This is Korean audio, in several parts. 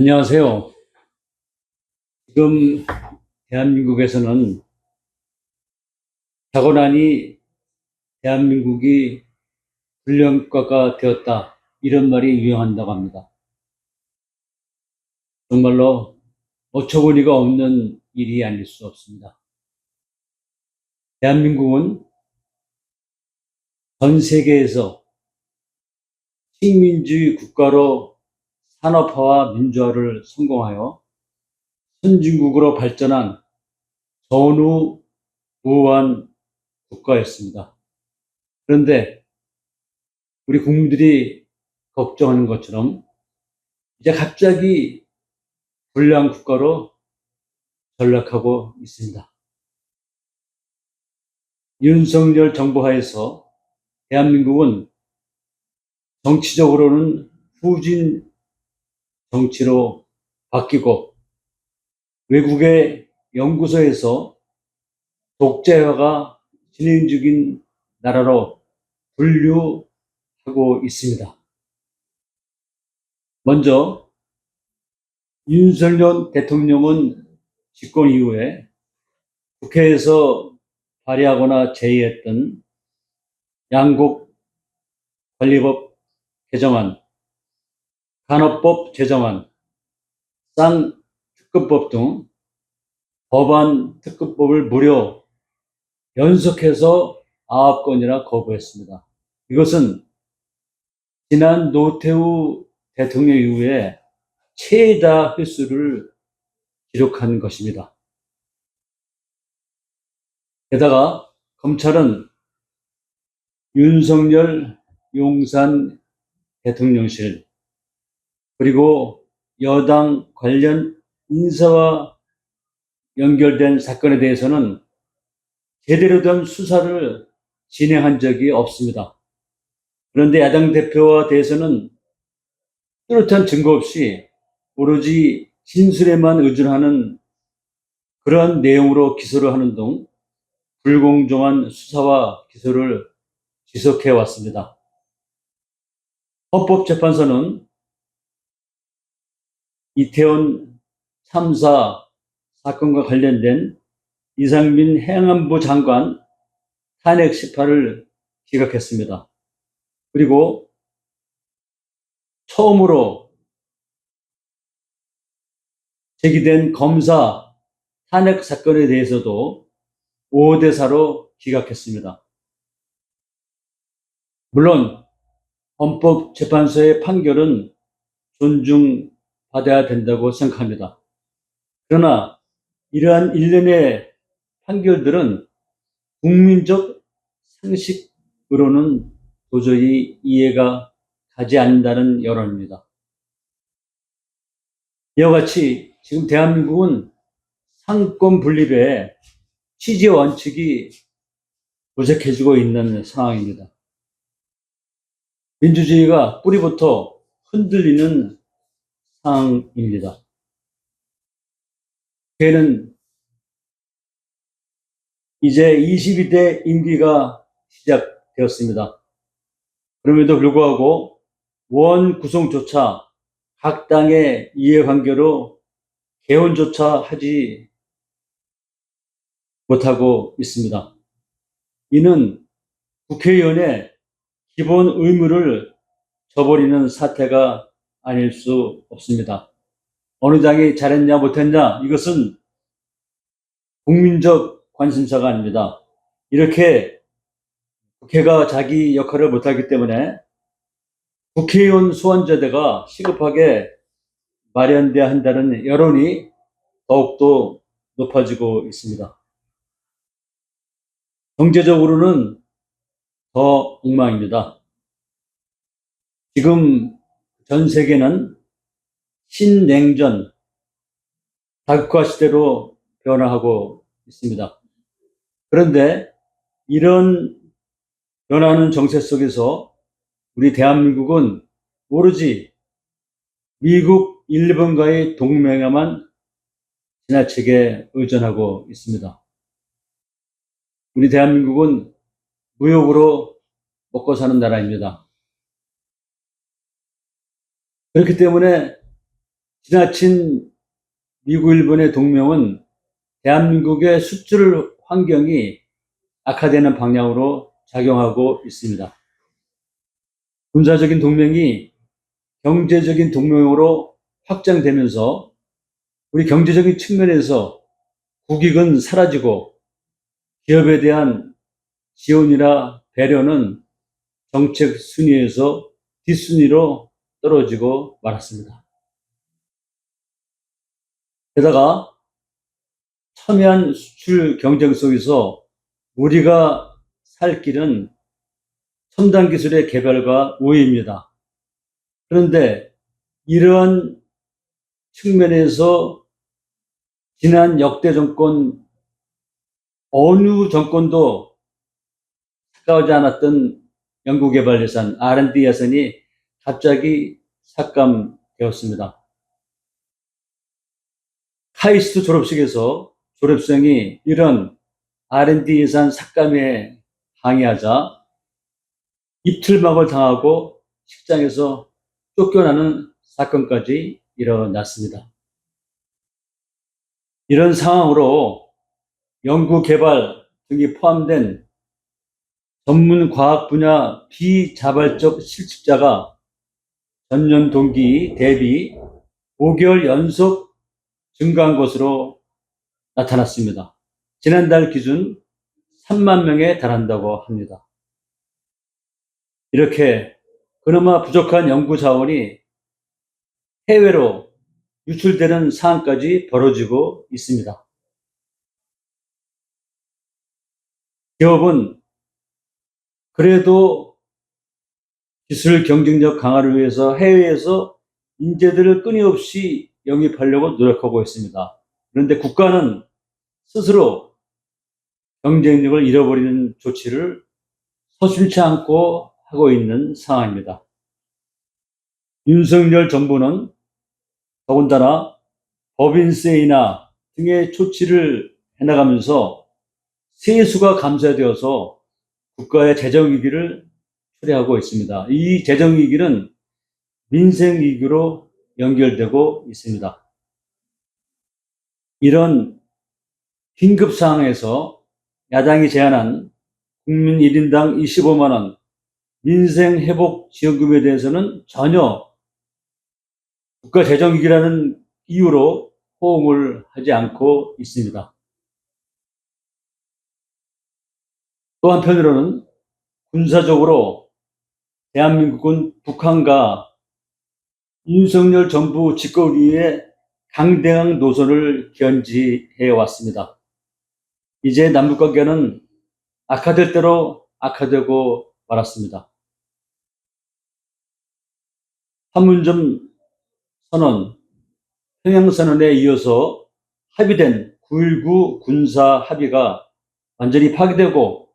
안녕하세요. 지금 대한민국에서는 자고난이 대한민국이 불량국가가 되었다. 이런 말이 유행한다고 합니다. 정말로 어처구니가 없는 일이 아닐 수 없습니다. 대한민국은 전 세계에서 식민주의 국가로 산업화와 민주화를 성공하여 선진국으로 발전한 전후무한 국가였습니다. 그런데 우리 국민들이 걱정하는 것처럼 이제 갑자기 불량 국가로 전락하고 있습니다. 윤석열 정부 하에서 대한민국은 정치적으로는 후진 정치로 바뀌고 외국의 연구소에서 독재화가 진행 중인 나라로 분류하고 있습니다. 먼저 윤석열 대통령은 집권 이후에 국회에서 발의하거나 제의했던 양국 관리법 개정안, 간호법 제정안, 쌍특급법 등 법안 특급법을 무려 연속해서 9건이나 거부했습니다. 이것은 지난 노태우 대통령 이후에 최다 횟수를 기록한 것입니다. 게다가 검찰은 윤석열 용산 대통령실 그리고 여당 관련 인사와 연결된 사건에 대해서는 제대로 된 수사를 진행한 적이 없습니다. 그런데 야당 대표와 대해서는 뚜렷한 증거 없이 오로지 진술에만 의존하는 그러한 내용으로 기소를 하는 등 불공정한 수사와 기소를 지속해 왔습니다. 헌법재판소는 이태원 참사 사건과 관련된 이상민 행안부 장관 탄핵 심판을 기각했습니다. 그리고 처음으로 제기된 검사 탄핵 사건에 대해서도 5대 4로 기각했습니다. 물론 헌법재판소의 판결은 존중 받아야 된다고 생각합니다. 그러나 이러한 일련의 판결들은 국민적 상식으로는 도저히 이해가 가지 않는다는 여론입니다. 이와 같이 지금 대한민국은 상권 분립의 취지 원칙이 도색해지고 있는 상황입니다. 민주주의가 뿌리부터 흔들리는 상황입니다. 걔는 이제 22대 임기가 시작되었습니다. 그럼에도 불구하고 원 구성조차 각 당의 이해관계로 개헌조차 하지 못하고 있습니다. 이는 국회의원의 기본 의무를 저버리는 사태가 아닐 수 없습니다. 어느 당이 잘했냐 못했냐 이것은 국민적 관심사가 아닙니다. 이렇게 국회가 자기 역할을 못하기 때문에 국회의원 소환제대가 시급하게 마련돼야 한다는 여론이 더욱더 높아지고 있습니다. 경제적으로는 더 엉망입니다. 지금 전 세계는 신냉전, 다국화 시대로 변화하고 있습니다. 그런데 이런 변화하는 정세 속에서 우리 대한민국은 오로지 미국, 일본과의 동맹에만 지나치게 의존하고 있습니다. 우리 대한민국은 무역으로 먹고 사는 나라입니다. 그렇기 때문에 지나친 미국, 일본의 동맹은 대한민국의 수출 환경이 악화되는 방향으로 작용하고 있습니다. 군사적인 동맹이 경제적인 동맹으로 확장되면서 우리 경제적인 측면에서 국익은 사라지고 기업에 대한 지원이나 배려는 정책 순위에서 뒷순위로 떨어지고 말았습니다. 게다가 첨예한 수출 경쟁 속에서 우리가 살 길은 첨단 기술의 개발과 우회입니다. 그런데 이러한 측면에서 지난 역대 정권 어느 정권도 삭감하지 않았던 연구개발 예산 R&D 예산이 갑자기 삭감되었습니다. 카이스트 졸업식에서 졸업생이 이런 R&D 예산 삭감에 항의하자 입틀막을 당하고 식장에서 쫓겨나는 사건까지 일어났습니다. 이런 상황으로 연구 개발 등이 포함된 전문 과학 분야 비자발적 실직자가 전년 동기 대비 5개월 연속 증가한 것으로 나타났습니다. 지난달 기준 3만 명에 달한다고 합니다. 이렇게 그나마 부족한 연구 자원이 해외로 유출되는 상황까지 벌어지고 있습니다. 기업은 그래도 기술 경쟁력 강화를 위해서 해외에서 인재들을 끊임없이 영입하려고 노력하고 있습니다. 그런데 국가는 스스로 경쟁력을 잃어버리는 조치를 서슴치 않고 하고 있는 상황입니다. 윤석열 정부는 더군다나 법인세이나 등의 조치를 해나가면서 세수가 감소되어서 국가의 재정 위기를 초래하고 있습니다. 이 재정위기는 민생위기로 연결되고 있습니다. 이런 긴급 상황에서 야당이 제안한 국민 1인당 25만원 민생회복 지원금에 대해서는 전혀 국가 재정위기라는 이유로 호응을 하지 않고 있습니다. 또 한편으로는 군사적으로 대한민국은 북한과 윤석열 정부 집권위의 강대강 노선을 견지해 왔습니다. 이제 남북관계는 악화될 대로 악화되고 말았습니다. 판문점 선언, 평양선언에 이어서 합의된 9.19 군사 합의가 완전히 파기되고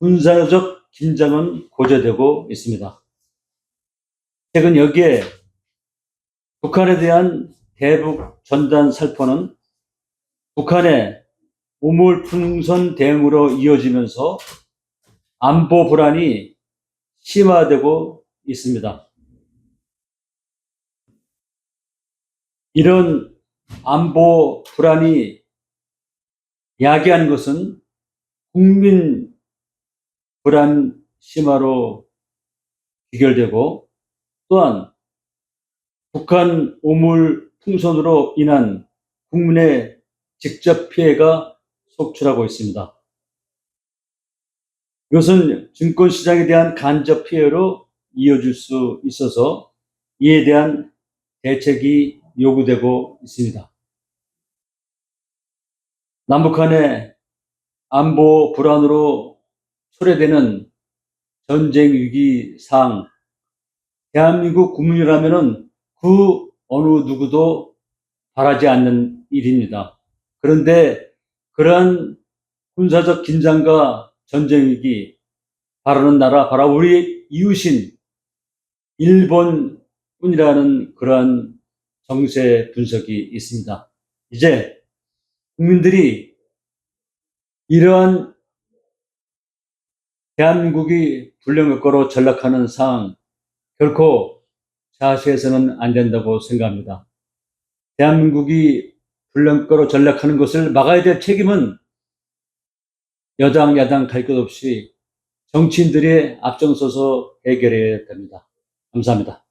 군사적 긴장은 고조되고 있습니다. 최근 여기에 북한에 대한 대북 전단 살포는 북한의 우물풍선 대응으로 이어지면서 안보 불안이 심화되고 있습니다. 이런 안보 불안이 야기한 것은 국민 불안 심화로 귀결되고 또한 북한 오물 풍선으로 인한 국민의 직접 피해가 속출하고 있습니다. 이것은 증권시장에 대한 간접 피해로 이어질 수 있어서 이에 대한 대책이 요구되고 있습니다. 남북한의 안보 불안으로 초래되는 전쟁 위기 상황, 대한민국 국민이라면 그 어느 누구도 바라지 않는 일입니다. 그런데 그러한 군사적 긴장과 전쟁 위기, 바라는 나라, 바로 우리 이웃인 일본뿐이라는 그러한 정세 분석이 있습니다. 이제 국민들이 이러한 대한민국이 불량국가로 전락하는 상황 결코 자시해서는 안 된다고 생각합니다. 대한민국이 불량가로 전락하는 것을 막아야 될 책임은 여당, 야당 갈 것 없이 정치인들이 앞장서서 해결해야 됩니다. 감사합니다.